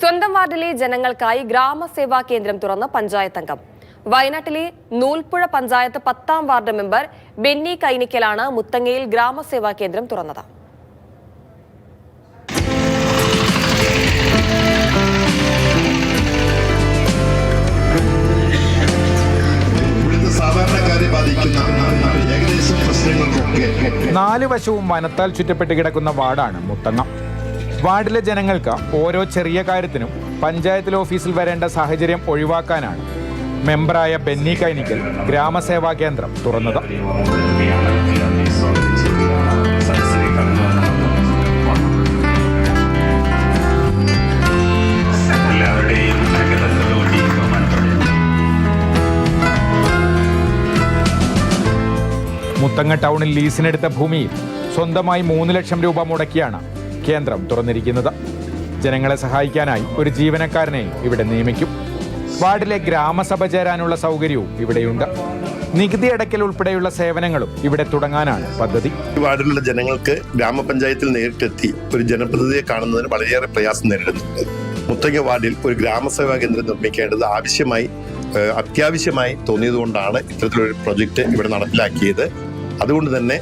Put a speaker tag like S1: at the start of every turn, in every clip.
S1: സ്വന്തം വാർഡിലെ ജനങ്ങൾക്കായി ഗ്രാമസേവാ കേന്ദ്രം തുറന്ന് പഞ്ചായത്ത് അംഗം. വയനാട്ടിലെ നൂൽപ്പുഴ പഞ്ചായത്ത് പത്താം വാർഡ് മെമ്പർ ബെന്നി കൈനിക്കലാണ് മുത്തങ്ങയിൽ ഗ്രാമസേവാ കേന്ദ്രം തുറന്നത്.
S2: നാല് വശവും വനത്താൽ ചുറ്റപ്പെട്ട് കിടക്കുന്ന വാർഡാണ് മുത്തങ്ങ. വാർഡിലെ ജനങ്ങൾക്ക് ഓരോ ചെറിയ കാര്യത്തിനും പഞ്ചായത്തിലെ ഓഫീസിൽ വരേണ്ട സാഹചര്യം ഒഴിവാക്കാനാണ് മെമ്പറായ ബെന്നി കൈനിക്കൽ ഗ്രാമസേവാ കേന്ദ്രം തുറന്നത്. മുത്തങ്ങ ടൗണിൽ ലീസിനെടുത്ത ഭൂമിയിൽ സ്വന്തമായി മൂന്ന് ലക്ഷം രൂപ മുടക്കിയാണ് കേന്ദ്രം തുറന്നിരിക്കുന്നത്. ജനങ്ങളെ സഹായിക്കാനായി ഒരു ജീവനക്കാരനെ ഇവിടെ നിയമിക്കും. വാർഡിലെ ഗ്രാമസഭ ചേരാനുള്ള സൗകര്യവും ഇവിടെയുണ്ട്. നികുതി അടയ്ക്കൽ ഉൾപ്പെടെയുള്ള സേവനങ്ങളും ഇവിടെ തുടങ്ങാനാണ് പദ്ധതി.
S3: വാർഡിലുള്ള ജനങ്ങൾക്ക് ഗ്രാമപഞ്ചായത്തിൽ നേരിട്ടെത്തി ഒരു ജനപ്രതിനിധിയെ കാണുന്നതിന് വളരെയേറെ പ്രയാസം നേരിടുന്നുണ്ട്. മുത്തങ്ങ വാർഡിൽ ഒരു ഗ്രാമസേവാ കേന്ദ്രം നിർമ്മിക്കേണ്ടത് ആവശ്യമായി അത്യാവശ്യമായി തോന്നിയതുകൊണ്ടാണ് ഇത്തരത്തിലൊരു പ്രൊജക്റ്റ് ഇവിടെ നടപ്പിലാക്കിയത്. അതുകൊണ്ട് തന്നെ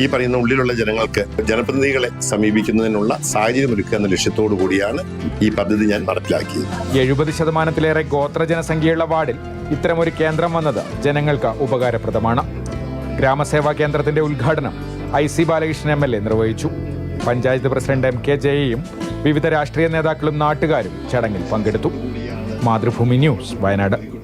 S3: ഈ പറയുന്ന ഉള്ളിലുള്ള ജനങ്ങൾക്ക് ജനപ്രതിനിധികളെ സമീപിക്കുന്നതിനുള്ള സാഹചര്യം ഒരുക്കുക എന്ന ലക്ഷ്യത്തോടു കൂടിയാണ് ഈ പദ്ധതി ഞാൻ നടപ്പിലാക്കിയത്.
S2: എഴുപത് ശതമാനത്തിലേറെ ഗോത്ര ജനസംഖ്യയുള്ള വാർഡിൽ ഇത്തരമൊരു കേന്ദ്രം വന്നത് ജനങ്ങൾക്ക് ഉപകാരപ്രദമാണ്. ഗ്രാമസേവാ കേന്ദ്രത്തിന്റെ ഉദ്ഘാടനം I C Balakrishnan M L A നിർവഹിച്ചു. പഞ്ചായത്ത് പ്രസിഡന്റ് എം കെ ജയയും വിവിധ രാഷ്ട്രീയ നേതാക്കളും നാട്ടുകാരും ചടങ്ങിൽ പങ്കെടുത്തു. മാതൃഭൂമി ന്യൂസ് വയനാട്.